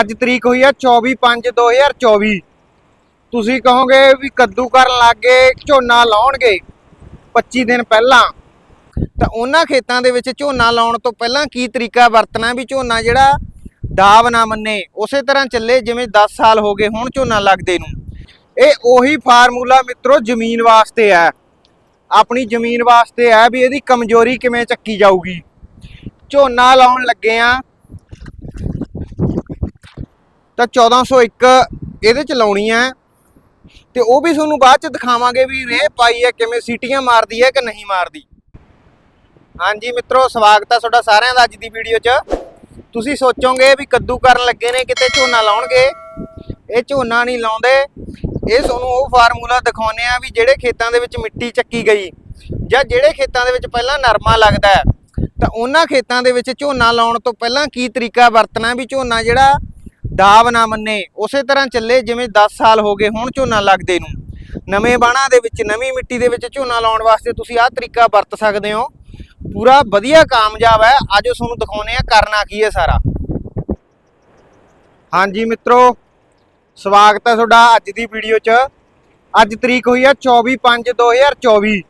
ਅੱਜ ਤਰੀਕ ਹੋਈ ਆ 24/5/2024 ਤੁਸੀਂ ਕਹੋਗੇ ਵੀ ਕੱਦੂ ਕਰਨ ਲੱਗੇ ਝੋਨਾ ਲਾਉਣਗੇ 25 ਦਿਨ ਪਹਿਲਾਂ। ਤਾਂ ਉਹਨਾਂ ਖੇਤਾਂ ਦੇ ਵਿੱਚ ਝੋਨਾ ਲਾਉਣ ਤੋਂ ਪਹਿਲਾਂ ਕੀ ਤਰੀਕਾ ਵਰਤਣਾ ਵੀ ਝੋਨਾ ਜਿਹੜਾ ਦਾਬ ਨਾ ਮੰਨੇ, ਉਸੇ ਤਰ੍ਹਾਂ ਚੱਲੇ ਜਿਵੇਂ 10 ਸਾਲ ਹੋ ਗਏ ਹੁਣ ਝੋਨਾ ਲੱਗਦੇ ਨੂੰ। ਇਹ ਉਹੀ ਫਾਰਮੂਲਾ ਮਿੱਤਰੋ ਜ਼ਮੀਨ ਵਾਸਤੇ ਹੈ। ਆਪਣੀ ਜ਼ਮੀਨ ਵਾਸਤੇ ਹੈ ਵੀ ਇਹਦੀ ਕਮਜ਼ੋਰੀ ਕਿਵੇਂ ਚੱਕੀ ਜਾਊਗੀ। ਝੋਨਾ ਲਾਉਣ ਲੱਗੇ ਆ ਤਾਂ 1401 ਇਹਦੇ ਚ ਲਾਉਣੀ ਹੈ। ਤੇ ਉਹ ਵੀ ਤੁਹਾਨੂੰ ਬਾਅਦ ਚ ਦਿਖਾਵਾਂਗੇ ਵੀ ਰੇਹ ਪਾਈ ਹੈ, ਕਿਵੇਂ ਸੀਟੀਆਂ ਮਾਰਦੀ ਹੈ ਕਿ ਨਹੀਂ ਮਾਰਦੀ। ਹਾਂਜੀ ਮਿੱਤਰੋ, ਸਵਾਗਤ ਹੈ ਤੁਹਾਡਾ ਸਾਰਿਆਂ ਦਾ ਅੱਜ ਦੀ ਵੀਡੀਓ 'ਚ। ਤੁਸੀਂ ਸੋਚੋਗੇ ਵੀ ਕੱਦੂ ਕਰਨ ਲੱਗੇ ਨੇ, ਕਿਤੇ ਝੋਨਾ ਲਾਉਣਗੇ। ਇਹ ਝੋਨਾ ਨਹੀਂ ਲਾਉਂਦੇ। ਇਹ ਤੁਹਾਨੂੰ ਉਹ ਫਾਰਮੂਲਾ ਦਿਖਾਉਂਦੇ ਆ ਵੀ ਜਿਹੜੇ ਖੇਤਾਂ ਦੇ ਵਿੱਚ ਮਿੱਟੀ ਚੱਕੀ ਗਈ ਜਾਂ ਜਿਹੜੇ ਖੇਤਾਂ ਦੇ ਵਿੱਚ ਪਹਿਲਾਂ ਨਰਮਾ ਲੱਗਦਾ ਤਾਂ ਉਹਨਾਂ ਖੇਤਾਂ ਦੇ ਵਿੱਚ ਝੋਨਾ ਲਾਉਣ ਤੋਂ ਪਹਿਲਾਂ ਕੀ ਤਰੀਕਾ ਵਰਤਣਾ ਵੀ ਝੋਨਾ ਜਿਹੜਾ ਦਾਬ ਨਾ ਮੰਨੇ। ਉਸੇ ਤਰ੍ਹਾਂ ਚੱਲੇ ਜਿਵੇਂ 10 ਸਾਲ ਹੋ ਗਏ ਹੁਣ ਝੋਨਾ ਲੱਗਦੇ ਨੂੰ। ਨਵੇਂ ਬਾਣਾ ਦੇ ਵਿੱਚ, ਨਵੀਂ ਮਿੱਟੀ ਦੇ ਵਿੱਚ ਝੋਨਾ ਲਾਉਣ ਵਾਸਤੇ ਤੁਸੀਂ ਆਹ ਤਰੀਕਾ ਵਰਤ ਸਕਦੇ ਹੋ। ਪੂਰਾ ਵਧੀਆ ਕਾਮਯਾਬ ਹੈ। ਅੱਜ ਤੁਹਾਨੂੰ ਦਿਖਾਉਨੇ ਆ ਕਰਨਾ ਕੀ ਹੈ ਸਾਰਾ। ਹਾਂਜੀ ਮਿੱਤਰੋ, ਸਵਾਗਤ ਹੈ ਤੁਹਾਡਾ ਅੱਜ ਦੀ ਵੀਡੀਓ 'ਚ। ਅੱਜ ਤਰੀਕ ਹੋਈ ਆ 24/5/2024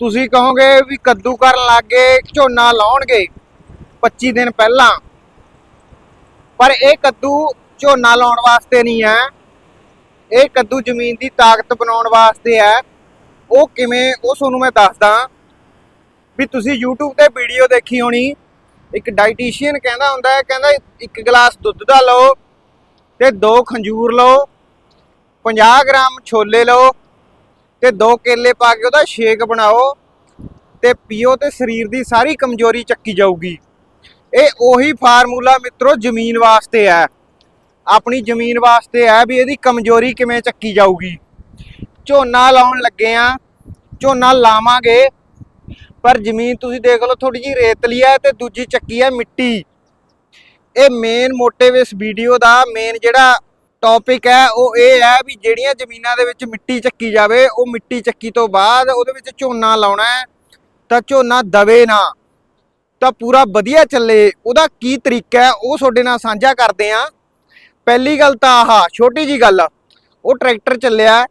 ਤੁਸੀਂ ਕਹੋਗੇ ਵੀ ਕੱਦੂ ਕਰਨ ਲੱਗੇ ਝੋਨਾ ਲਾਉਣਗੇ। 25 ਦਿਨ ਪਹਿਲਾਂ ਪਰ ਇਹ ਕੱਦੂ ਝੋਨਾ ਲਾਉਣ ਵਾਸਤੇ ਨਹੀਂ ਹੈ। ਇਹ ਕੱਦੂ ਜ਼ਮੀਨ ਦੀ ਤਾਕਤ ਬਣਾਉਣ ਵਾਸਤੇ ਹੈ। ਉਹ ਕਿਵੇਂ, ਉਹ ਤੁਹਾਨੂੰ ਮੈਂ ਦੱਸਦਾ। ਵੀ ਤੁਸੀਂ YouTube ਤੇ ਵੀਡੀਓ ਦੇਖੀ ਹੋਣੀ। ਇੱਕ ਡਾਈਟੀਸ਼ੀਅਨ ਕਹਿੰਦਾ ਹੁੰਦਾ ਹੈ, ਕਹਿੰਦਾ ਇੱਕ ਗਲਾਸ ਦੁੱਧ ਦਾ ਲਓ ਤੇ ਦੋ ਖੰਜੂਰ ਲਓ 50 ਗ੍ਰਾਮ ਛੋਲੇ ਲਓ ਤੇ ਦੋ ਕੇਲੇ ਪਾ ਕੇ ਉਹਦਾ ਸ਼ੇਕ ਬਣਾਓ ਤੇ ਪੀਓ ਤੇ ਸਰੀਰ ਦੀ ਸਾਰੀ ਕਮਜ਼ੋਰੀ ਚੱਕੀ ਜਾਊਗੀ। ਇਹ ਉਹੀ ਫਾਰਮੂਲਾ ਮਿੱਤਰੋ ਜ਼ਮੀਨ ਵਾਸਤੇ ਹੈ। ਆਪਣੀ ਜ਼ਮੀਨ ਵਾਸਤੇ ਹੈ ਵੀ ਇਹਦੀ ਕਮਜ਼ੋਰੀ ਕਿਵੇਂ ਚੱਕੀ ਜਾਊਗੀ। ਝੋਨਾ ਲਾਉਣ ਲੱਗੇ ਆ ਝੋਨਾ ਲਾਵਾਂਗੇ, ਪਰ ਜ਼ਮੀਨ ਤੁਸੀਂ ਦੇਖ ਲਓ ਥੋੜੀ ਜੀ ਰੇਤਲੀ ਹੈ ਤੇ ਦੂਜੀ ਚੱਕੀ ਹੈ ਮਿੱਟੀ। ਇਹ ਮੇਨ ਮੋਟਿਵ ਇਸ ਵੀਡੀਓ ਦਾ ਮੇਨ ਜਿਹੜਾ ਟੌਪਿਕ ਹੈ, ਉਹ ਇਹ ਹੈ ਵੀ ਜਿਹੜੀਆਂ ਜ਼ਮੀਨਾਂ ਦੇ ਵਿੱਚ ਮਿੱਟੀ ਚੱਕੀ ਜਾਵੇ, ਉਹ ਮਿੱਟੀ ਚੱਕੀ ਤੋਂ ਬਾਅਦ ਉਹਦੇ ਵਿੱਚ ਝੋਨਾ ਲਾਉਣਾ ਹੈ। ਤਾਂ ਝੋਨਾ ਦਵੇ ਨਾ। ਤਾਂ ਪੂਰਾ ਵਧੀਆ ਚੱਲੇ। ਉਹਦਾ ਕੀ ਤਰੀਕਾ ਹੈ, ਉਹ ਤੁਹਾਡੇ ਨਾਲ ਸਾਂਝਾ ਕਰਦੇ ਆ ਪਹਿਲੀ ਗੱਲ ਤਾਂ ਆਹ, ਛੋਟੀ ਜੀ ਗੱਲ ਉਹ ਟਰੈਕਟਰ ਚੱਲਿਆ।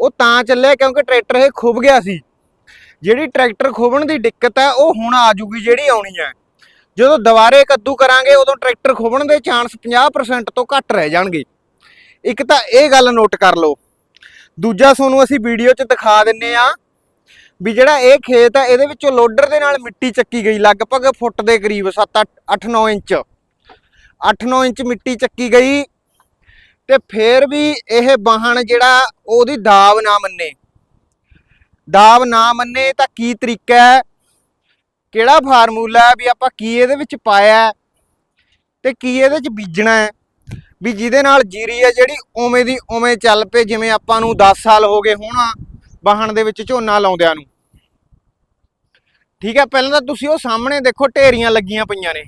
ਉਹ ਤਾਂ ਚੱਲਿਆ ਕਿਉਂਕਿ ਟਰੈਕਟਰ ਇਹ ਖੁੱਭ ਗਿਆ ਸੀ। ਜਿਹੜੀ ਟਰੈਕਟਰ ਖੋਬਣ ਦੀ ਦਿੱਕਤ ਹੈ, ਉਹ ਹੁਣ ਆ ਜੂਗੀ ਜਿਹੜੀ ਆਉਣੀ ਹੈ। ਜਦੋਂ ਦੁਬਾਰੇ ਕੱਦੂ ਕਰਾਂਗੇ, ਉਦੋਂ ਟਰੈਕਟਰ ਖੋਬਣ ਦੇ ਚਾਂਸ 50% ਤੋਂ ਘੱਟ ਰਹਿ ਜਾਣਗੇ। ਇੱਕ ਤਾਂ ਇਹ ਗੱਲ ਨੋਟ ਕਰ ਲਓ। ਦੂਜਾ ਤੁਹਾਨੂੰ ਅਸੀਂ ਵੀਡੀਓ 'ਚ ਦਿਖਾ ਦਿੰਨੇ ਆ ਵੀ ਜਿਹੜਾ ਇਹ ਖੇਤ ਹੈ ਇਹਦੇ ਵਿੱਚੋਂ ਲੋਡਰ ਦੇ ਨਾਲ ਮਿੱਟੀ ਚੱਕੀ ਗਈ, ਲਗਭਗ ਫੁੱਟ ਦੇ ਕਰੀਬ 7 8 9 ਇੰਚ। 8-9 ਇੰਚ ਮਿੱਟੀ ਚੱਕੀ ਗਈ ਤੇ ਫੇਰ ਵੀ ਇਹ ਵਾਹਣ ਜਿਹੜਾ, ਉਹਦੀ ਦਾਬ ਨਾ ਮੰਨੇ। ਦਾਬ ਨਾ ਮੰਨੇ ਤਾਂ ਕੀ ਤਰੀਕਾ ਹੈ? ਕਿਹੜਾ ਫਾਰਮੂਲਾ ਵੀ ਆਪਾਂ ਕੀ ਇਹਦੇ ਵਿੱਚ ਪਾਇਆ ਹੈ ਤੇ ਕੀ ਇਹਦੇ ਵਿੱਚ ਬੀਜਣਾ ਹੈ? ਵੀ ਜਿਹਦੇ ਨਾਲ ਜੀਰੀ ਹੈ ਜਿਹੜੀ, ਉਵੇਂ ਦੀ ਉਵੇਂ ਚੱਲ ਪਏ, ਜਿਵੇਂ ਆਪਾਂ ਨੂੰ 10 ਸਾਲ ਹੋ ਗਏ ਹੋਣਾ ਵਾਹਣ ਦੇ ਵਿੱਚ ਝੋਨਾ ਲਾਉਂਦਿਆਂ ਨੂੰ। ਠੀਕ ਹੈ, ਪਹਿਲਾਂ ਤਾਂ ਤੁਸੀਂ ਉਹ ਸਾਹਮਣੇ ਦੇਖੋ, ਢੇਰੀਆਂ ਲੱਗੀਆਂ ਪਈਆਂ ਨੇ।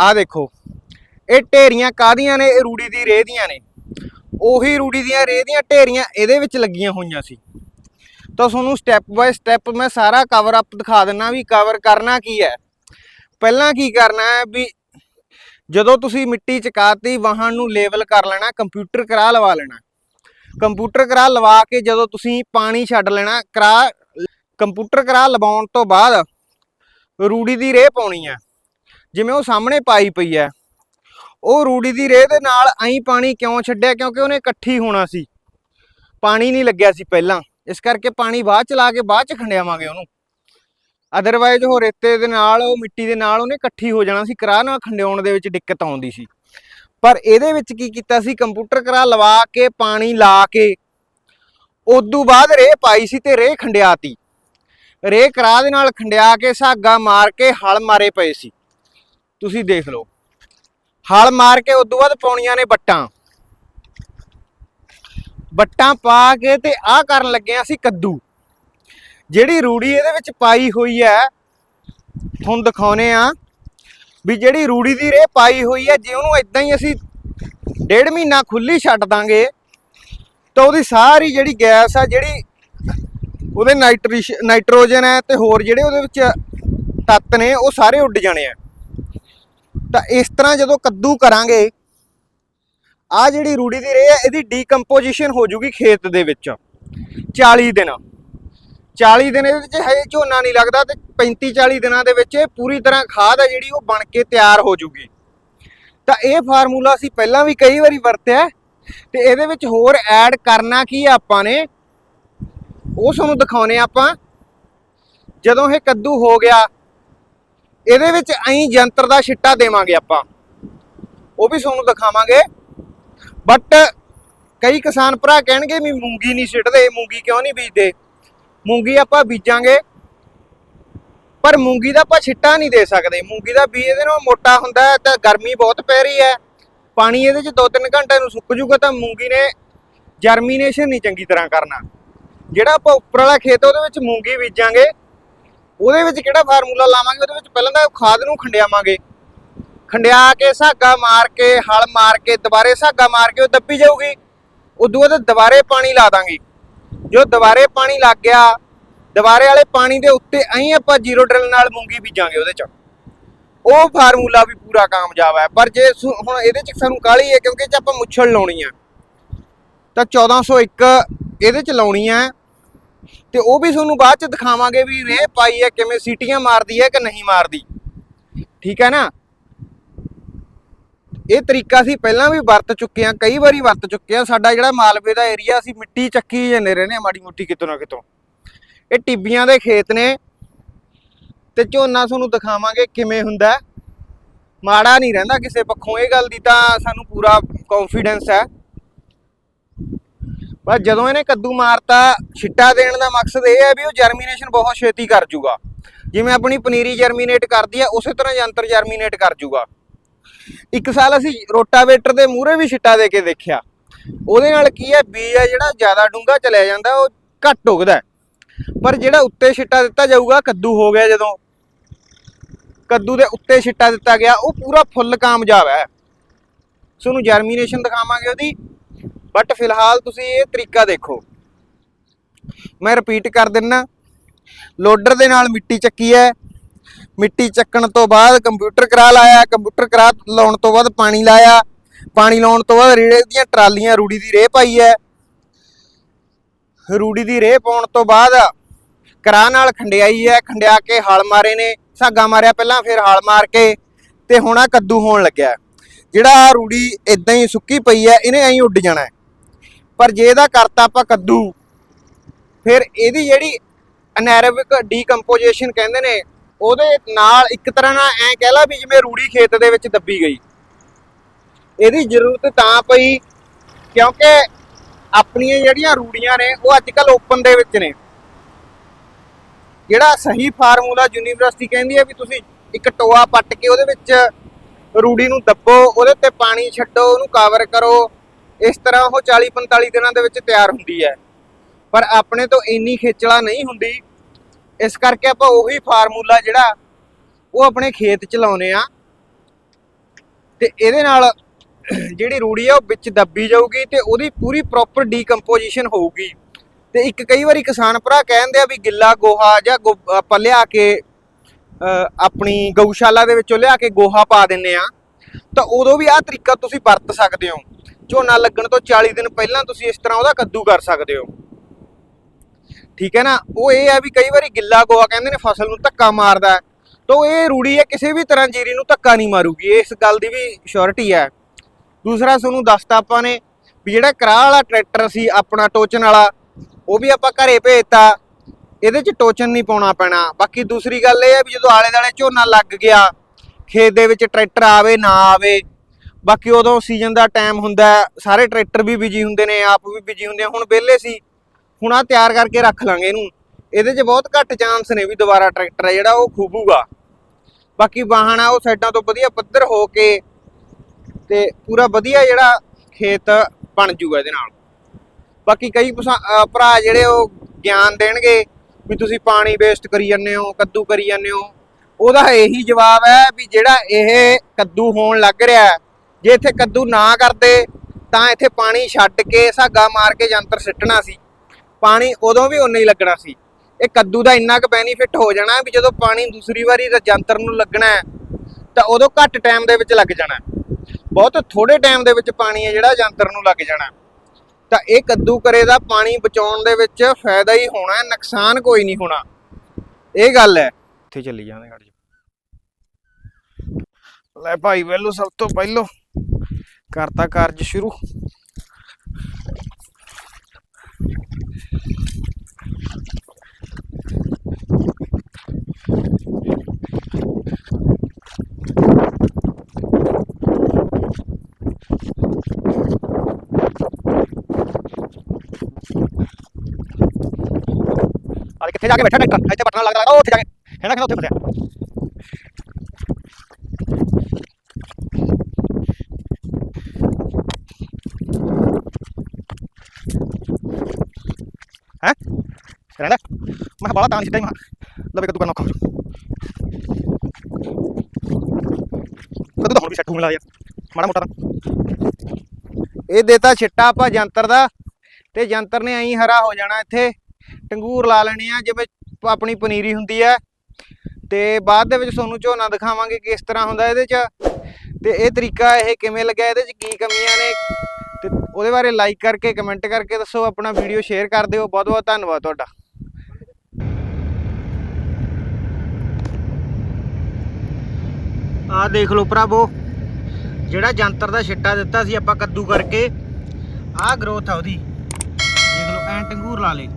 ਆਹ ਦੇਖੋ, ਇਹ ਢੇਰੀਆਂ ਕਾਦੀਆਂ ਨੇ? ਇਹ ਰੂੜੀ ਦੀ ਰੇਹ ਦੀਆਂ ਨੇ। ਉਹੀ ਰੂੜੀ ਦੀਆਂ ਰੇਹ ਦੀਆਂ ਢੇਰੀਆਂ ਇਹਦੇ ਵਿੱਚ ਲੱਗੀਆਂ ਹੋਈਆਂ ਸੀ। ਤਾਂ ਤੁਹਾਨੂੰ ਸਟੈਪ ਬਾਏ ਸਟੈਪ ਮੈਂ ਸਾਰਾ ਕਵਰ ਅਪ ਦਿਖਾ ਦਿੰਨਾ ਵੀ ਕਵਰ ਕਰਨਾ ਕੀ ਹੈ। ਪਹਿਲਾਂ ਕੀ ਕਰਨਾ ਹੈ ਵੀ ਜਦੋਂ ਤੁਸੀਂ ਮਿੱਟੀ ਚਕਾਤੀ ਵਾਹਣ ਨੂੰ ਲੈਵਲ ਕਰ ਲੈਣਾ ਕੰਪਿਊਟਰ ਕਰਾ ਲਵਾ ਲੈਣਾ। ਕੰਪਿਊਟਰ ਕਰਾ ਲਵਾ ਕੇ ਜਦੋਂ ਤੁਸੀਂ ਪਾਣੀ ਛੱਡ ਲੈਣਾ, ਕਰਾ ਕੰਪਿਊਟਰ ਕਰਾ ਲਵਾਉਣ ਤੋਂ ਬਾਅਦ ਰੂੜੀ ਦੀ ਰੇਹ ਪਾਉਣੀ ਹੈ। ਜਿਵੇਂ ਉਹ ਸਾਹਮਣੇ ਪਾਈ ਪਈ ਹੈ। ਉਹ ਰੂੜੀ ਦੀ ਰੇਹ ਦੇ ਨਾਲ ਐਂ ਪਾਣੀ ਕਿਉਂ ਛੱਡਿਆ? ਕਿਉਂਕਿ ਉਹਨੇ ਇਕੱਠੀ ਹੋਣਾ ਸੀ। ਪਾਣੀ ਨਹੀਂ ਲੱਗਿਆ ਸੀ ਪਹਿਲਾਂ। ਇਸ ਕਰਕੇ ਪਾਣੀ ਬਾਅਦ ਚ ਲਾ ਕੇ ਬਾਅਦ ਚ ਖੰਡਿਆਵਾਂਗੇ ਉਹਨੂੰ। ਅਦਰਵਾਈਜ਼ ਉਹ ਰੇਤੇ ਦੇ ਨਾਲ, ਉਹ ਮਿੱਟੀ ਦੇ ਨਾਲ ਉਹਨੇ ਇਕੱਠੀ ਹੋ ਜਾਣਾ ਸੀ। ਕਰਾ ਨਾਲ ਖੰਡਿਆਉਣ ਦੇ ਵਿੱਚ ਦਿੱਕਤ ਆਉਂਦੀ ਸੀ। ਪਰ ਇਹਦੇ ਵਿੱਚ ਕੀ ਕੀਤਾ ਸੀ? ਕੰਪਿਊਟਰ ਕਰਾ ਲਵਾ ਕੇ, ਪਾਣੀ ਲਾ ਕੇ, ਉਦੋਂ ਬਾਅਦ ਰੇਹ ਪਾਈ ਸੀ ਤੇ ਰੇਹ ਖੰਡਿਆਤੀ। ਰੇਹ ਕਰਾ ਦੇ ਨਾਲ ਖੰਡਿਆ ਕੇ ਸਾਗਾ ਮਾਰ ਕੇ ਹਲ ਮਾਰੇ ਪਏ ਸੀ। ਤੁਸੀਂ ਦੇਖ ਲਓ। ਹਲ ਮਾਰ ਕੇ ਉਦੋਂ ਬਾਅਦ ਪਾਉਣੀਆਂ ਨੇ ਬੱਟਾਂ। ਬੱਟਾਂ ਪਾ ਕੇ ਤੇ ਆਹ ਕਰਨ ਲੱਗੇ ਆ ਅਸੀਂ ਕੱਦੂ। ਜਿਹੜੀ ਰੂੜੀ ਇਹਦੇ ਵਿੱਚ ਪਾਈ ਹੋਈ ਹੈ, ਤੁਹਾਨੂੰ ਦਿਖਾਉਨੇ ਆ ਵੀ ਜਿਹੜੀ ਰੂੜੀ ਦੀ ਰੇਹ ਪਾਈ ਹੋਈ ਹੈ, ਜੇ ਉਹਨੂੰ ਇਦਾਂ ਹੀ ਅਸੀਂ ਡੇਢ ਮਹੀਨਾ ਖੁੱਲੀ ਛੱਡ ਦਾਂਗੇ, ਤਾਂ ਉਹਦੀ ਸਾਰੀ ਜਿਹੜੀ ਗੈਸ ਆ, ਜਿਹੜੀ ਉਹਦੇ ਨਾਈਟ੍ਰਿਸ਼ ਨਾਈਟ੍ਰੋਜਨ ਹੈ ਤੇ ਹੋਰ ਜਿਹੜੇ ਉਹਦੇ ਵਿੱਚ ਤੱਤ ਨੇ, ਉਹ ਸਾਰੇ ਉੱਡ ਜਾਣੇ ਆ। ਤਾਂ ਇਸ ਤਰ੍ਹਾਂ ਜਦੋਂ ਕੱਦੂ ਕਰਾਂਗੇ, ਆ ਜਿਹੜੀ ਰੂੜੀ ਦੀ ਰੇ ਹੈ, ਇਹਦੀ ਡੀਕੰਪੋਜੀਸ਼ਨ ਹੋ ਜੂਗੀ ਖੇਤ ਦੇ ਵਿੱਚ। 40 ਦਿਨ। 40 ਦਿਨ ਇਹਦੇ ਵਿੱਚ ਹਜੇ ਝੋਨਾ ਨਹੀਂ ਲੱਗਦਾ ਤੇ 35 40 ਦਿਨਾਂ ਦੇ ਵਿੱਚ ਇਹ ਪੂਰੀ ਤਰ੍ਹਾਂ ਖਾਦ ਹੈ ਜਿਹੜੀ ਉਹ ਬਣ ਕੇ ਤਿਆਰ ਹੋ ਜੂਗੀ। ਤਾਂ ਇਹ ਫਾਰਮੂਲਾ ਅਸੀਂ ਪਹਿਲਾਂ ਵੀ ਕਈ ਵਾਰੀ ਵਰਤਿਆ ਹੈ ਤੇ ਇਹਦੇ ਵਿੱਚ ਹੋਰ ਐਡ ਕਰਨਾ ਕੀ ਆ ਆਪਾਂ ਨੇ? ਉਹ ਤੁਹਾਨੂੰ ਦਿਖਾਉਨੇ ਆਪਾਂ। ਜਦੋਂ ਇਹ ਕੱਦੂ ਹੋ ਗਿਆ, ਇਹਦੇ ਵਿੱਚ ਐਂ ਯੰਤਰ ਦਾ ਛਿੱਟਾ ਦੇਵਾਂਗੇ ਆਪਾਂ। ਉਹ ਵੀ ਤੁਹਾਨੂੰ ਦਿਖਾਵਾਂਗੇ। ਬਟ ਕਈ ਕਿਸਾਨ ਭਰਾ ਕਹਿਣਗੇ ਵੀ ਮੂੰਗੀ ਨਹੀਂ ਛਿੱਟਦੇ, ਮੂੰਗੀ ਕਿਉਂ ਨਹੀਂ ਬੀਜਦੇ? ਮੂੰਗੀ ਆਪਾਂ ਬੀਜਾਂਗੇ। ਪਰ ਮੂੰਗੀ ਦਾ ਆਪਾਂ ਛਿੱਟਾ ਨਹੀਂ ਦੇ ਸਕਦੇ। ਮੂੰਗੀ ਦਾ ਬੀਜ ਇਹਦੇ ਨਾਲ ਮੋਟਾ ਹੁੰਦਾ ਹੈ, ਤਾਂ ਗਰਮੀ ਬਹੁਤ ਪੈ ਰਹੀ ਹੈ। ਪਾਣੀ ਇਹਦੇ ਚ 2-3 ਘੰਟੇ ਨੂੰ ਸੁੱਕ ਜੂਗਾ ਤਾਂ ਮੂੰਗੀ ਨੇ ਜਰਮੀਨੇਸ਼ਨ ਨਹੀਂ ਚੰਗੀ ਤਰ੍ਹਾਂ ਕਰਨਾ। ਜਿਹੜਾ ਆਪਾਂ ਉੱਪਰ ਵਾਲਾ ਖੇਤ ਉਹਦੇ ਵਿੱਚ ਮੂੰਗੀ ਬੀਜਾਂਗੇ। ਉਹਦੇ ਵਿੱਚ ਕਿਹੜਾ ਫਾਰਮੂਲਾ ਲਾਵਾਂਗੇ? ਉਹਦੇ ਵਿੱਚ ਪਹਿਲਾਂ ਤਾਂ ਖਾਦ ਨੂੰ ਖੰਡਿਆਵਾਂਗੇ। ਖੰਡਿਆ ਕੇ, ਸਾਗਾ ਮਾਰ ਕੇ, ਹਲ ਮਾਰ ਕੇ, ਦੁਬਾਰੇ ਸਾਗਾ ਮਾਰ ਕੇ ਉਹ ਦੱਬੀ ਜਾਊਗੀ। ਉਦੋਂ ਬਾਅਦ ਦੁਬਾਰੇ ਪਾਣੀ ਲਾ ਦਾਂਗੇ। ਜੋ ਦੁਬਾਰੇ ਪਾਣੀ ਲੱਗ ਗਿਆ, ਦੁਬਾਰੇ ਵਾਲੇ ਪਾਣੀ ਦੇ ਉੱਤੇ ਐਂ ਆਪਾਂ ਜ਼ੀਰੋ ਡਰਿਲ ਨਾਲ ਮੂੰਗੀ ਬੀਜਾਂਗੇ ਉਹਦੇ ਚ। ਉਹ ਫਾਰਮੂਲਾ ਵੀ ਪੂਰਾ ਕਾਮਯਾਬ ਹੈ। ਪਰ ਜੇ ਹੁਣ ਇਹਦੇ ਚ ਸਾਨੂੰ ਕਾਹਲੀ ਹੈ? ਕਿਉਂਕਿ ਜੇ ਆਪਾਂ ਮੁੱਛਲ ਲਾਉਣੀ ਆ ਤਾਂ 1401 ਇਹਦੇ ਚ ਲਾਉਣੀ ਆ ਤੇ ਉਹ ਵੀ ਤੁਹਾਨੂੰ ਬਾਅਦ ਚ ਦਿਖਾਵਾਂਗੇ ਵੀ ਰੇ ਪਾਈ ਹੈ, ਕਿਵੇਂ ਸੀਟੀਆਂ ਮਾਰਦੀ ਹੈ ਕਿ ਨਹੀਂ ਮਾਰਦੀ। ਠੀਕ ਹੈ ਨਾ? ਇਹ ਤਰੀਕਾ ਅਸੀਂ ਪਹਿਲਾਂ ਵੀ ਵਰਤ ਚੁੱਕੇ ਆ ਕਈ ਵਾਰੀ ਵਰਤ ਚੁੱਕੇ ਆ ਸਾਡਾ ਜਿਹੜਾ ਮਾਲਵੇ ਦਾ ਏਰੀਆ ਅਸੀਂ ਮਿੱਟੀ ਚੱਕੀ ਜਾਂਦੇ ਰਹਿੰਦੇ ਹਾਂ, ਮਾੜੀ ਮੋਟੀ ਕਿਤੋਂ ਨਾ ਕਿਤੋਂ। ਇਹ ਟਿੱਬੀਆਂ ਦੇ ਖੇਤ ਨੇ। ਤੇ ਝੋਨਾ ਤੁਹਾਨੂੰ ਦਿਖਾਵਾਂਗੇ ਕਿਵੇਂ ਹੁੰਦਾ ਮਾੜਾ ਨਹੀਂ ਰਹਿੰਦਾ ਕਿਸੇ ਪੱਖੋਂ। ਇਹ ਗੱਲ ਦੀ ਤਾਂ ਸਾਨੂੰ ਪੂਰਾ ਕੌਨਫੀਡੈਂਸ ਹੈ। ਪਰ ਜਦੋਂ ਇਹਨੇ ਕੱਦੂ ਮਾਰਤਾ, ਛਿੱਟਾ ਦੇਣ ਦਾ ਮਕਸਦ ਇਹ ਹੈ ਵੀ ਉਹ ਜਰਮੀਨੇਸ਼ਨ ਬਹੁਤ ਛੇਤੀ ਕਰ ਜੂਗਾ। ਜਿਵੇਂ ਆਪਣੀ ਪਨੀਰੀ ਜਰਮੀਨੇਟ ਕਰਦੀ ਹੈ ਉਸੇ ਤਰ੍ਹਾਂ ਯੰਤਰ ਜਰਮੀਨੇਟ ਕਰ ਜੂਗਾ। ਇੱਕ ਸਾਲ ਅਸੀਂ ਰੋਟਾਵੇਟਰ ਦੇ ਮੂਹਰੇ ਵੀ ਛਿੱਟਾ ਦੇ ਕੇ ਦੇਖਿਆ। ਉਹਦੇ ਨਾਲ ਕੀ ਹੈ, ਬੀਜ ਹੈ ਜਿਹੜਾ ਜ਼ਿਆਦਾ ਡੂੰਘਾ ਚਲਿਆ ਜਾਂਦਾ, ਉਹ ਘੱਟ ਉਗਦਾ ਪਰ ਜਿਹੜਾ ਉੱਤੇ ਛਿੱਟਾ ਦਿੱਤਾ ਜਾਊਗਾ, ਕੱਦੂ ਹੋ ਗਿਆ ਜਦੋਂ, ਕੱਦੂ ਦੇ ਉੱਤੇ ਛਿੱਟਾ ਦਿੱਤਾ ਗਿਆ, ਉਹ ਪੂਰਾ ਫੁੱਲ ਕਾਮਯਾਬ ਹੈ। ਤੁਹਾਨੂੰ ਜਰਮੀਨੇਸ਼ਨ ਦਿਖਾਵਾਂਗੇ ਉਹਦੀ। ਬਟ ਫਿਲਹਾਲ ਤੁਸੀਂ ਇਹ ਤਰੀਕਾ ਦੇਖੋ। ਮੈਂ ਰਿਪੀਟ ਕਰ ਦਿੰਨਾ। ਲੋਡਰ ਦੇ ਨਾਲ ਮਿੱਟੀ ਚੱਕੀ ਹੈ। ਮਿੱਟੀ ਚੱਕਣ ਤੋਂ ਬਾਅਦ ਕੰਪਿਊਟਰ ਕਰਾ ਲਾਇਆ। ਕੰਪਿਊਟਰ ਕਰਾ ਲਾਉਣ ਤੋਂ ਬਾਅਦ ਪਾਣੀ ਲਾਇਆ। ਪਾਣੀ ਲਾਉਣ ਤੋਂ ਬਾਅਦ ਰੇੜੇ ਦੀਆਂ ਟਰਾਲੀਆਂ ਰੂੜੀ ਦੀ ਰੇਹ ਪਾਈ ਹੈ। ਰੂੜੀ ਦੀ ਰੇਹ ਪਾਉਣ ਤੋਂ ਬਾਅਦ ਕਰਾ ਨਾਲ ਖੰਡਿਆਈ ਹੈ। ਖੰਡਿਆ ਕੇ ਹਲ ਮਾਰੇ ਨੇ। ਸਾਗਾ ਮਾਰਿਆ ਪਹਿਲਾਂ, ਫਿਰ ਹਲ ਮਾਰ ਕੇ ਤੇ ਹੁਣ ਆ ਕੱਦੂ ਹੋਣ ਲੱਗਿਆ। ਜਿਹੜਾ ਰੂੜੀ ਇਦਾਂ ਹੀ ਸੁੱਕੀ ਪਈ ਹੈ, ਇਹਨੇ ਐਂ ਉੱਡ ਜਾਣਾ ਪਰ ਜੇ ਇਹਦਾ ਕਰਤਾ ਆਪਾਂ ਕੱਦੂ, ਫਿਰ ਇਹਦੀ ਜਿਹੜੀ ਅਨੈਰੋਬਿਕ ਡੀਕੰਪੋਜੀਸ਼ਨ ਕਹਿੰਦੇ ਨੇ, ਉਹਦੇ ਨਾਲ ਇੱਕ ਤਰ੍ਹਾਂ ਨਾਲ ਐਂ ਕਹਿ ਲਾ ਵੀ ਜਿਵੇਂ ਰੂੜੀ ਖੇਤ ਦੇ ਵਿੱਚ ਦੱਬੀ ਗਈ। ਇਹਦੀ ਜ਼ਰੂਰਤ ਤਾਂ ਪਈ, ਕਿਉਂਕਿ ਆਪਣੀਆਂ ਜਿਹੜੀਆਂ ਰੂੜੀਆਂ ਨੇ, ਉਹ ਅੱਜ ਕੱਲ ਓਪਨ ਦੇ ਵਿੱਚ ਨੇ। ਜਿਹੜਾ ਸਹੀ ਫਾਰਮੂਲਾ ਯੂਨੀਵਰਸਿਟੀ ਕਹਿੰਦੀ ਹੈ ਵੀ ਤੁਸੀਂ ਇੱਕ ਟੋਆ ਪੱਟ ਕੇ ਉਹਦੇ ਵਿੱਚ ਰੂੜੀ ਨੂੰ ਦੱਬੋ, ਉਹਦੇ ਤੇ ਪਾਣੀ ਛੱਡੋ, ਉਹਨੂੰ ਕਵਰ ਕਰੋ ਇਸ ਤਰ੍ਹਾਂ ਉਹ 40 45 ਦਿਨਾਂ ਦੇ ਵਿੱਚ ਤਿਆਰ ਹੁੰਦੀ ਹੈ। ਪਰ ਆਪਣੇ ਤੋਂ ਇੰਨੀ ਖੇਚਲਾ ਨਹੀਂ ਹੁੰਦੀ। ਇਸ ਕਰਕੇ ਆਪਾਂ ਉਹੀ ਫਾਰਮੂਲਾ ਜਿਹੜਾ, ਉਹ ਆਪਣੇ ਖੇਤ ਚ ਲਾਉਨੇ ਆ ਤੇ ਇਹਦੇ ਨਾਲ ਜਿਹੜੀ ਰੂੜੀ ਆ, ਉਹ ਵਿੱਚ ਦੱਬੀ ਜਾਊਗੀ ਤੇ ਉਹਦੀ ਪੂਰੀ ਪ੍ਰੋਪਰ ਡੀਕੰਪੋਜੀਸ਼ਨ ਹੋਊਗੀ। ਤੇ ਇੱਕ ਕਈ ਵਾਰੀ ਕਿਸਾਨ ਭਰਾ ਕਹਿੰਦੇ ਆ ਵੀ ਗਿੱਲਾ ਗੋਹਾ ਜਾਂ ਗੋ- ਆਪਾਂ ਲਿਆ ਕੇ ਆਪਣੀ ਗਊਸ਼ਾਲਾ ਦੇ ਵਿੱਚੋਂ ਲਿਆ ਕੇ ਗੋਹਾ ਪਾ ਦਿੰਨੇ ਆ ਤਾਂ ਉਦੋਂ ਵੀ ਆਹ ਤਰੀਕਾ ਤੁਸੀਂ ਵਰਤ ਸਕਦੇ ਹੋ। ਝੋਨਾ ਲੱਗਣ ਤੋਂ 40 ਦਿਨ ਪਹਿਲਾਂ ਤੁਸੀਂ ਇਸ ਤਰ੍ਹਾਂ ਉਹਦਾ ਕੱਦੂ ਕਰ ਸਕਦੇ ਹੋ। ਠੀਕ ਹੈ ਨਾ? ਉਹ ਇਹ ਹੈ ਵੀ ਕਈ ਵਾਰੀ ਗਿੱਲਾ ਗੋਆ ਕਹਿੰਦੇ ਨੇ ਫਸਲ ਨੂੰ ਧੱਕਾ ਮਾਰਦਾ ਹੈ। ਤਾਂ ਇਹ ਰੂੜੀ ਹੈ, ਕਿਸੇ ਵੀ ਤਰ੍ਹਾਂ ਜੀਰੀ ਨੂੰ ਧੱਕਾ ਨਹੀਂ ਮਾਰੂਗੀ। ਇਸ ਗੱਲ ਦੀ ਵੀ ਸ਼ੋਰਟੀ ਹੈ। ਦੂਸਰਾ ਤੁਹਾਨੂੰ ਦੱਸਤਾ ਆਪਾਂ ਨੇ ਵੀ ਜਿਹੜਾ ਕਰਾਹ ਵਾਲਾ ਟਰੈਕਟਰ ਸੀ, ਆਪਣਾ ਟੋਚਨ ਵਾਲਾ, ਉਹ ਵੀ ਆਪਾਂ ਘਰੇ ਭੇਜਤਾ। ਇਹਦੇ 'ਚ ਟੋਚਨ ਨਹੀਂ ਪਾਉਣਾ ਪੈਣਾ। ਬਾਕੀ ਦੂਸਰੀ ਗੱਲ ਇਹ ਹੈ ਵੀ ਜਦੋਂ ਆਲੇ ਦਾਲੇ ਝੋਨਾ ਲੱਗ ਗਿਆ, ਖੇਤ ਦੇ ਵਿੱਚ ਟਰੈਕਟਰ ਆਵੇ, ਨਾ ਆਵੇ ਬਾਕੀ ਉਦੋਂ ਸੀਜ਼ਨ ਦਾ ਟਾਈਮ ਹੁੰਦਾ, ਸਾਰੇ ਟਰੈਕਟਰ ਵੀ ਬਿਜ਼ੀ ਹੁੰਦੇ ਨੇ, ਆਪ ਵੀ ਬਿਜ਼ੀ ਹੁੰਦੇ ਹੁਣ ਵਿਹਲੇ ਸੀ, ਹੁਣ ਆ ਤਿਆਰ ਕਰਕੇ ਰੱਖ ਲਾਂਗੇ ਇਹਨੂੰ। ਇਹਦੇ 'ਚ ਬਹੁਤ ਘੱਟ ਚਾਂਸ ਨੇ ਵੀ ਦੁਬਾਰਾ ਟਰੈਕਟਰ ਹੈ ਜਿਹੜਾ ਉਹ ਖੂਬੂਗਾ। ਬਾਕੀ ਵਾਹਣ ਆ, ਉਹ ਸਾਈਡਾਂ ਤੋਂ ਵਧੀਆ ਪੱਧਰ ਹੋ ਕੇ ਤੇ ਪੂਰਾ ਵਧੀਆ ਜਿਹੜਾ ਖੇਤ ਬਣ ਜੂਗਾ ਇਹਦੇ ਨਾਲ। ਬਾਕੀ ਕਈ ਭਰਾ ਜਿਹੜੇ ਉਹ ਗਿਆਨ ਦੇਣਗੇ ਵੀ ਤੁਸੀਂ ਪਾਣੀ ਵੇਸਟ ਕਰੀ ਜਾਂਦੇ ਹੋ, ਕੱਦੂ ਕਰੀ ਜਾਂਦੇ ਹੋ। ਉਹਦਾ ਇਹੀ ਜਵਾਬ ਹੈ ਵੀ ਜਿਹੜਾ ਇਹ ਕੱਦੂ ਹੋਣ ਲੱਗ ਰਿਹਾ ਜੇ ਇੱਥੇ ਕੱਦੂ ਨਾ ਕਰਦੇ, ਤਾਂ ਇੱਥੇ ਪਾਣੀ ਛੱਡ ਕੇ ਸਾਗਾ ਮਾਰ ਕੇ ਯੰਤਰ ਸਿੱਟਣਾ ਸੀ। ਪਾਣੀ ਉਦੋਂ ਵੀ ਉਨਾ ਹੀ ਲੱਗਣਾ ਸੀ। ਇਹ ਕੱਦੂ ਦਾ ਇੰਨਾ ਕੁ ਬੈਨੀਫਿਟ ਹੋ ਜਾਣਾ ਵੀ ਜਦੋਂ ਪਾਣੀ ਦੂਸਰੀ ਵਾਰੀ ਰ- ਨੂੰ ਲੱਗਣਾ ਤਾਂ ਉਦੋਂ ਘੱਟ ਟਾਈਮ ਦੇ ਵਿੱਚ ਲੱਗ ਜਾਣਾ ਬਹੁਤ ਥੋੜੇ ਟਾਈਮ ਦੇ ਵਿੱਚ ਪਾਣੀ ਹੈ ਜਿਹੜਾ ਯੰਤਰ ਨੂੰ ਲੱਗ ਜਾਣਾ ਤਾਂ ਇਹ ਕੱਦੂ ਕਰੇ ਦਾ ਪਾਣੀ ਬਚਾਉਣ ਦੇ ਵਿੱਚ ਫਾਇਦਾ ਹੀ ਹੋਣਾ ਨੁਕਸਾਨ ਕੋਈ ਨਹੀਂ ਹੋਣਾ। ਇਹ ਗੱਲ ਹੈ। ਇੱਥੇ ਚੱਲੀ ਜਾਂਦੇ ਗੜ ਲੈ ਭਾਈ, ਵੈਲੂ ਸਭ ਤੋਂ ਪਹਿਲੋਂ। ਕਰਤਾ ਕਾਰਜ ਸ਼ੁਰੂ। ਅੱਜ ਕਿੱਥੇ ਜਾ ਕੇ ਬੈਠਾ ਟਰੈਕਟਰ ਇੱਥੇ ਬਟਨ ਲੱਗ ਲੱਗਾ, ਉੱਥੇ ਜਾ ਕੇ ਹੈ ਨਾ ਉੱਥੇ ਫਸਿਆ ਹੈ ਰਹਿੰਦਾ ਮੈਂ ਤਾਂ ਸਿੱਧਾ ਹੀ ਲਵੇ ਕੱਦੂ ਕਰਨਾ ਔਖਾ ਕੱਦੂ ਤਾਂ ਹੁਣ ਵੀ ਸੈੱਟ ਹੋਣ ਲੱਗ ਗਿਆ ਮਾੜਾ ਮੋਟਾ ਤਾਂ ਇਹ ਦੇਤਾ ਛਿੱਟਾ ਆਪਾਂ ਜੰਤਰ ਦਾ। ਤੇ ਜੰਤਰ ਨੇ ਐਂ ਹਰਾ ਹੋ ਜਾਣਾ ਇੱਥੇ। ਟੰਗੂਰ ਲਾ ਲੈਣੇ ਆ, ਜਿਵੇਂ ਆਪਣੀ ਪਨੀਰੀ ਹੁੰਦੀ ਹੈ ਤੇ ਬਾਅਦ ਦੇ ਵਿੱਚ ਤੁਹਾਨੂੰ ਝੋਨਾ ਦਿਖਾਵਾਂਗੇ ਕਿਸ ਤਰ੍ਹਾਂ ਹੁੰਦਾ ਇਹਦੇ 'ਚ। ਤੇ ਇਹ ਤਰੀਕਾ ਇਹ ਕਿਵੇਂ ਲੱਗਿਆ, ਇਹਦੇ 'ਚ ਕੀ ਕਮੀਆਂ ਨੇ। ਤੇ ਉਹਦੇ ਬਾਰੇ ਲਾਈਕ ਕਰਕੇ ਕਮੈਂਟ ਕਰਕੇ ਦੱਸੋ। ਆਪਣਾ ਵੀਡੀਓ ਸ਼ੇਅਰ ਕਰ ਦਿਓ। ਬਹੁਤ ਬਹੁਤ ਧੰਨਵਾਦ ਤੁਹਾਡਾ। ਆਹ ਦੇਖ ਲਓ ਭਰਾਵੋ, ਜਿਹੜਾ ਜੰਤਰ ਦਾ ਛਿੱਟਾ ਦਿੱਤਾ ਸੀ ਆਪਾਂ ਕੱਦੂ ਕਰਕੇ, ਆਹ ਗਰੋਥ ਆ ਉਹਦੀ। ਦੇਖ ਲਓ, ਐਂ ਟੰਗੂਰ ਲਾ ਲੇ